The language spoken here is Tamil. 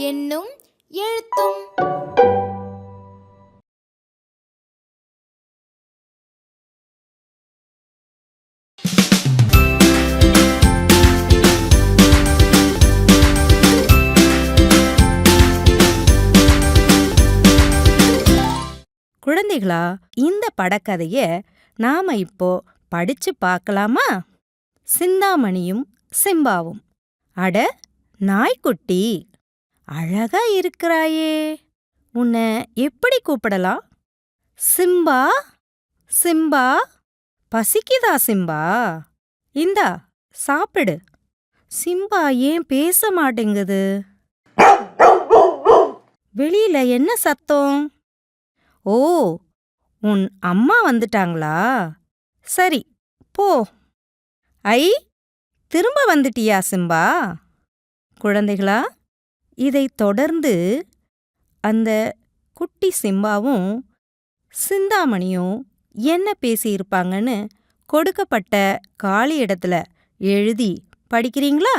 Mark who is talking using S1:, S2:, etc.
S1: என்னும் எழுத்தும்
S2: குழந்தைகளா இந்த படக்கதைய நாம இப்போ படிச்சு பார்க்கலாமா சிந்தாமணியும் சிம்பாவும். அட நாய்க்குட்டி அழகா இருக்கிறாயே. உன்னை எப்படி கூப்பிடலாம்? சிம்பா சிம்பா பசிக்குதா சிம்பா? இந்தா சாப்பிடு. சிம்பா ஏன் பேச மாட்டேங்குது? வெளியில என்ன சத்தம்? ஓ உன் அம்மா வந்துட்டாங்களா? சரி போ. ஐ திரும்ப வந்துட்டியா சிம்பா? குழந்தைகளா இதைத் தொடர்ந்து அந்த குட்டி சிம்பாவும் சிந்தாமணியும் என்ன பேசியிருப்பாங்கன்னு கொடுக்கப்பட்ட காலி இடத்துல எழுதி படிக்கிறீங்களா?